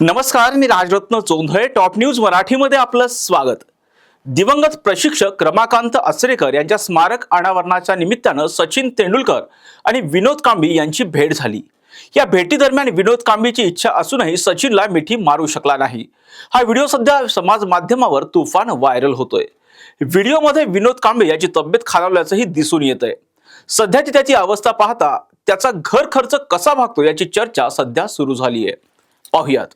नमस्कार मी Rajratna Chondhale. Top news मराठीमध्ये आपलं स्वागत. दिवंगत प्रशिक्षक रमाकांत असरेकर यांच्या स्मारक अनावरणाच्या निमित्तानं सचिन तेंडुलकर आणि विनोद कांबी यांची भेट झाली. या भेटीदरम्यान विनोद कांबीची इच्छा असूनही सचिनला मिठी मारू शकला नाही. हा व्हिडिओ सध्या समाज माध्यमावर तुफान व्हायरल होतोय. व्हिडिओमध्ये विनोद कांबे याची तब्येत खालावल्याचंही दिसून येत आहे सध्याची त्याची अवस्था पाहता त्याचा घर खर्च कसा भागतो याची चर्चा सध्या सुरू झाली आहे पाहुयात.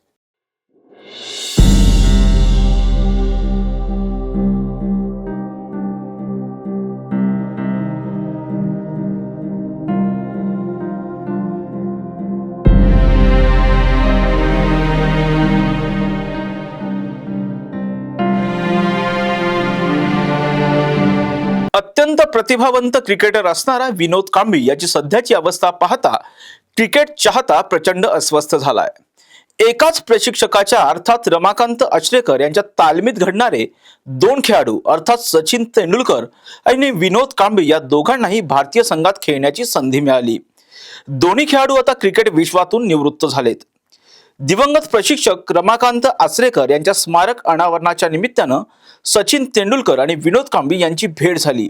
अत्यंत प्रतिभावंत क्रिकेटर असणारा विनोद कांबी याची सध्याची अवस्था पाहता क्रिकेट चाहता प्रचंड अस्वस्थ झालाय. एकाच प्रशिक्षकाच्या अर्थात रमाकांत आचरेकर यांच्या तालमीत घडणारे दोन खेळाडू अर्थात सचिन तेंडुलकर आणि विनोद कांबी या दोघांनाही भारतीय संघात खेळण्याची संधी मिळाली. दोन्ही खेळाडू आता क्रिकेट विश्वातून निवृत्त झालेत. दिवंगत प्रशिक्षक रमाकांत आचरेकर यांच्या स्मारक अनावरणाच्या निमित्तानं सचिन तेंडुलकर आणि विनोद कांबी यांची भेट झाली.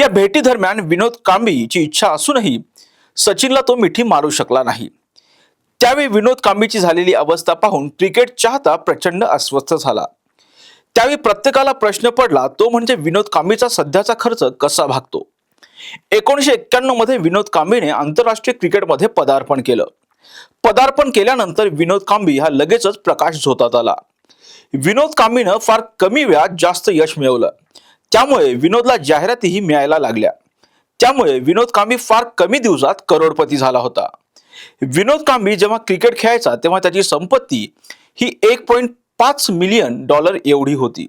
या भेटीदरम्यान विनोद कांबीची इच्छा असूनही सचिनला तो मिठी मारू शकला नाही. त्यावेळी विनोद कांबीची झालेली अवस्था पाहून क्रिकेट चाहता प्रचंड अस्वस्थ झाला. त्यावेळी प्रत्येकाला प्रश्न पडला तो म्हणजे विनोद कांबीचा सध्याचा खर्च कसा भागतो? एकोणीसशे एक्क्याण्णवमध्ये विनोद कांबीने आंतरराष्ट्रीय क्रिकेटमध्ये पदार्पण केलं. पदार्पण केल्यानंतर विनोद कांबी हा लगेचच प्रकाश झोतात आला. विनोद कांबीनं फार कमी वेळात जास्त यश मिळवलं. त्यामुळे विनोदला जाहिरातीही मिळायला लागल्या. त्यामुळे विनोद कांबी फार कमी दिवसात करोडपती झाला होता. विनोद कांबी जेव्हा क्रिकेट खेळायचा तेव्हा त्याची संपत्ती ही एक पॉईंट पाच मिलियन डॉलर एवढी होती.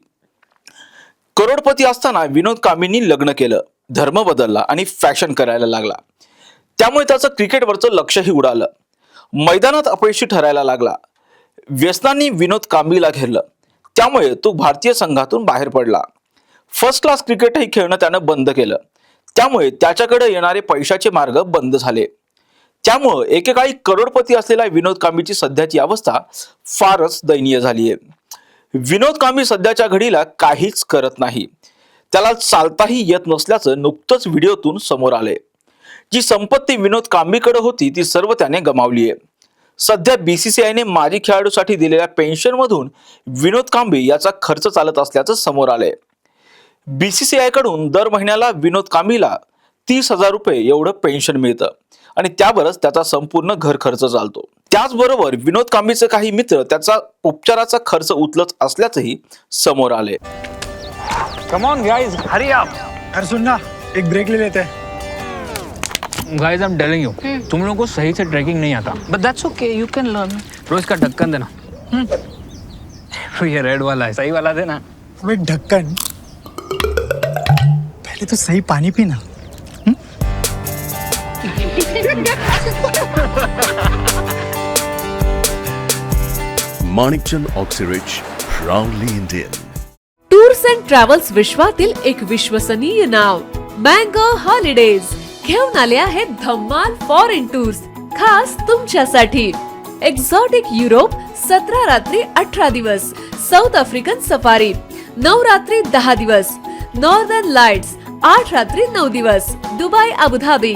करोडपती असताना विनोद कांबींनी लग्न केलं धर्म बदलला आणि फॅशन करायला लागला. त्यामुळे त्याचं क्रिकेटवरचं लक्षही उडालं. मैदानात अपयशी ठरायला लागला. व्यसनांनी विनोद कांबीला घेरलं. त्यामुळे तो भारतीय संघातून बाहेर पडला. फर्स्ट क्लास क्रिकेटही खेळणं त्यानं बंद केलं. त्यामुळे त्याच्याकडे येणारे पैशाचे मार्ग बंद झाले. त्यामुळं एकेकाळी करोडपती असलेल्या विनोद कांबीची सध्याची अवस्था फारच दयनीय झाली आहे विनोद कांबी सध्याच्या घडीला काहीच करत नाही. त्याला चालताही येत नसल्याचं नुकतंच व्हिडिओतून समोर आलंय. जी संपत्ती विनोद कांबीकडे होती ती सर्व त्याने गमावली आहे सध्या बीसीसीआयने माजी खेळाडूसाठी दिलेल्या पेन्शनमधून विनोद कांबी याचा खर्च चालत असल्याचं समोर आलंय. बीसीसीआयकडून दर महिन्याला विनोद कांबीला तीस हजार रुपये एवढं पेन्शन मिळतं. आणि त्यावरच त्याचा संपूर्ण घर खर्च चालतो. त्याचबरोबर विनोद कांबीचे काही मित्र त्याचा उपचाराचा खर्च उचलत असल्याचंही समोर आले come on guys hurry up अरे सुन ना एक ब्रेक ले लेते. हैं guys I am telling you तुम लोगों को सही से ट्रैकिंग नहीं आता. But that's okay, you can learn. रोज का ढक्कन देना. तो ये रेड वाला है सही वाला देना. अबे ढक्कन पहले तो सही पानी पीना। Manikchand Oxyrich proudly Indian tours and travels विश्वातील एक विश्वसनीय नाव मँगो हॉलिडेज घेऊन आले आहेत धम्माल फॉरेन टूर्स खास तुमच्यासाठी एक्झॉटिक युरोप सतरा रात्री अठरा दिवस साऊथ आफ्रिकन सफारी नऊ रात्री दहा दिवस नॉर्दर्न लाइट्स आठ रात्री नऊ दिवस दुबई अबुधाबी